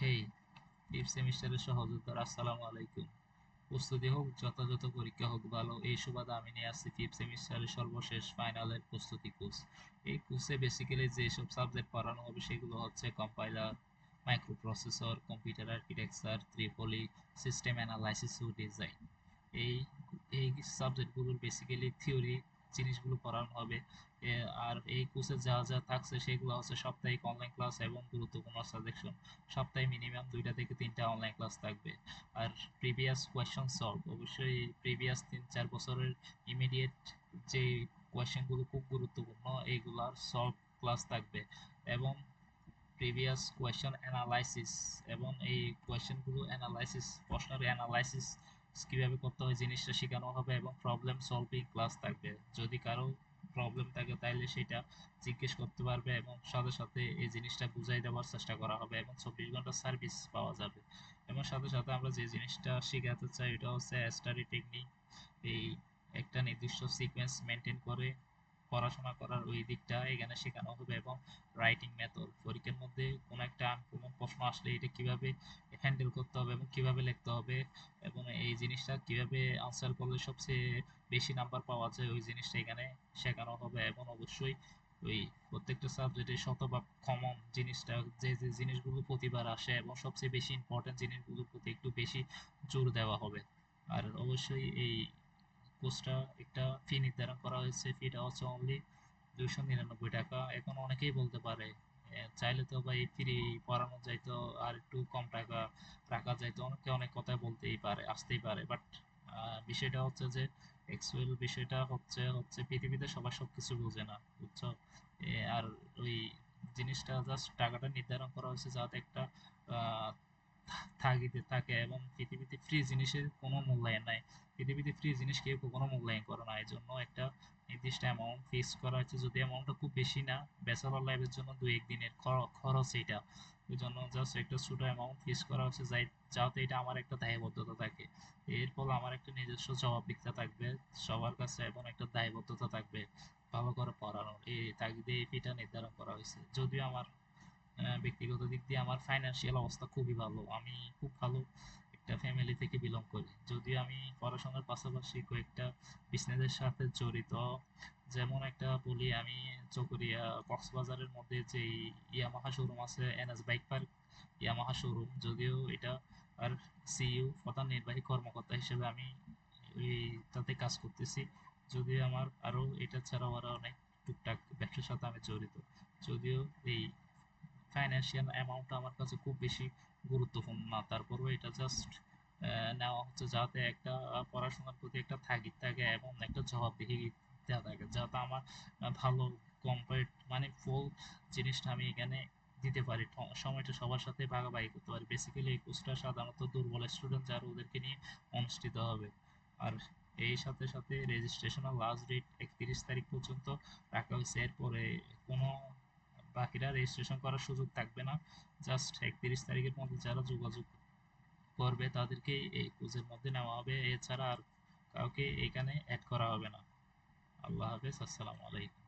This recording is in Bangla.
হেই ফিফথ সেমিস্টারের সহযোদ্ধারা আসসালামু আলাইকুম। প্রস্তুতি হোক, যথাযথ পরীক্ষা হোক, ভালো, এই সুবাদে আমি নিয়ে আসছি ফিফথ সেমিস্টারের সর্বশেষ ফাইনালের প্রস্তুতি কোর্স এই কোর্সে বেসিক্যালি যেসব সাবজেক্ট পড়ানো হবে সেগুলো হচ্ছে compiler microprocessor computer architecture ত্রিপলি সিস্টেম অ্যানালাইসিস ও ডিজাইন এই এই সাবজেক্টগুলোর বেসিক্যালি থিওরি জিনিসগুলো পড়ানো হবে। আর এই কোর্সে যা যা থাকছে সেগুলো হচ্ছে সাপ্তাহিক অনলাইন ক্লাস এবং গুরুত্বপূর্ণ সাজেকশন সপ্তাহে মিনিমাম দুইটা থেকে তিনটা অনলাইন ক্লাস থাকবে। আর প্রিভিয়াস কোয়েশ্চন সলভ অবশ্যই প্রিভিয়াস তিন চার বছরের ইমিডিয়েট যে কোয়েশ্চেনগুলো খুব গুরুত্বপূর্ণ, এইগুলার সলভ ক্লাস থাকবে। এবং প্রিভিয়াস কোয়েশ্চন অ্যানালাইসিস এবং এই কোয়েশ্চেনগুলো অ্যানালাইসিস প্রশ্নের অ্যানালাইসিস কীভাবে করতে হয় জিনিসটা শেখানো হবে এবং প্রবলেম সলভিং ক্লাস থাকবে। যদি কারও প্রবলেম থাকে তাহলে সেটা জিজ্ঞেস করতে পারবে এবং সাথে সাথে এই জিনিসটা বুঝাই দেওয়ার চেষ্টা করা হবে এবং চব্বিশ ঘণ্টা সার্ভিস পাওয়া যাবে। এবং সাথে সাথে আমরা যে জিনিসটা শেখাতে চাই এটা হচ্ছে স্টাডি টেকনিক এই একটা নির্দিষ্ট সিকোয়েন্স মেনটেন করে পড়াশোনা করার ওই দিকটা, এখানে শেখানো হবে এবং রাইটিং মেথড পরীক্ষার মধ্যে কোনো একটা আনকমন প্রশ্ন আসলে এটা কীভাবে হ্যান্ডেল করতে হবে এবং কীভাবে লিখতে হবে এবং এই জিনিসটা কীভাবে আনসার করলে সবচেয়ে বেশি নাম্বার পাওয়া যায়, ওই জিনিসটা এখানে শেখানো হবে এবং অবশ্যই ওই প্রত্যেকটা সাবজেক্টে শতভাগ কমন জিনিসটা, যে যে জিনিসগুলো প্রতিবার আসে এবং সবচেয়ে বেশি ইম্পর্টেন্ট জিনিসগুলোর প্রতি একটু বেশি জোর দেওয়া হবে। আর অবশ্যই এই কোর্সটা একটা ফি নির্ধারণ করা হয়েছে। ফিটা হচ্ছে অনলি দুইশো নিরানব্বই টাকা। এখন অনেকেই বলতে পারে চাইলে তো ভাই ফ্রি পড়ানো যাইতো আর একটু কম টাকা রাখা যাইতো অনেকে অনেক কথা বলতেই পারে, আসতেই পারে। বাট বিষয়টা হচ্ছে যে অ্যাকচুয়াল বিষয়টা হচ্ছে হচ্ছে পৃথিবীতে সবাই সব কিছু বোঝে না, বুঝছ? আর ওই জিনিসটা জাস্ট টাকাটা নির্ধারণ করা হয়েছে যাতে একটা থাকিতে থাকে এবং পৃথিবীতে ফ্রি জিনিসের কোনো মূল্যায়ন নাই পৃথিবীতে ফ্রি জিনিস কেউ কখনো মূল্যায়ন করে না এই জন্য একটা নির্দিষ্ট অ্যামাউন্ট ফিক্স করা হয়েছে যদি অ্যামাউন্টটা খুব বেশি না ব্যাচেলর লাইফের জন্য দুই একদিনের খরচ এটা ওই জন্য জাস্ট একটা ছোটো অ্যামাউন্ট ফিক্স করা হয়েছে যাই যাতে এটা আমার একটা দায়বদ্ধতা থাকে এর ফলে আমার একটা নিজস্ব জবাবদিহিতা থাকবে সবার কাছে এবং একটা দায়বদ্ধতা থাকবে ভালো করে পড়ানোর এই তাগিদে এই ফিটা নির্ধারণ করা হয়েছে যদিও আমার ব্যক্তিগত দিক দিয়ে আমার ফাইন্যান্সিয়াল অবস্থা খুবই ভালো। আমি খুব ভালো একটা ফ্যামিলি থেকে বিলং করি। যদিও আমি পড়াশোনার পাশাপাশি কয়েকটা বিজনেসের সাথে জড়িত। যেমন একটা বলি, আমি চকরিয়া কক্সবাজারের মধ্যে যে ইয়ামাহা শোরুম আছে NS bike park Yamaha showroom যদিও এটা আর সিইউ প্রধান নির্বাহী কর্মকর্তা হিসেবে আমি ওইটাতে কাজ করতেছি। যদিও আমার আরও এটা ছাড়াও আরও অনেক টুকটাক ব্যবসার সাথে আমি জড়িত। যদিও এই ফাইন্যান্সিয়াল অ্যামাউন্টটা আমার কাছে খুব বেশি গুরুত্বপূর্ণ না। তারপরেও এটা জাস্ট নেওয়া হচ্ছে যাতে একটা পড়াশোনার প্রতি একটা থাকিদ থাকে এবং একটা জবাবদিহিতা থাকে, যাতে আমার ভালো কমপ্লিট মানে ফুল জিনিসটা আমি এখানে দিতে পারি। সময়টা সবার সাথে ভাগাভাগি করতে পারি। বেসিক্যালি এই কোর্সটা সাধারণত দুর্বল স্টুডেন্ট যারা ওদেরকে নিয়ে অনুষ্ঠিত হবে। আর এই সাথে সাথে রেজিস্ট্রেশনের লাস্ট ডেট একত্রিশ তারিখ পর্যন্ত রাখা হয়েছে। এরপরে কোনো বাকিরা রেজিস্ট্রেশন করার সুযোগ থাকবে না। জাস্ট একত্রিশ তারিখের মধ্যে যারা যোগাযোগ করবে তাদেরকে এই কোচের মধ্যে নেওয়া হবে। এছাড়া আর কাউকে এখানে অ্যাড করা হবে না। আল্লাহ হাফেজ, আসসালামু আলাইকুম।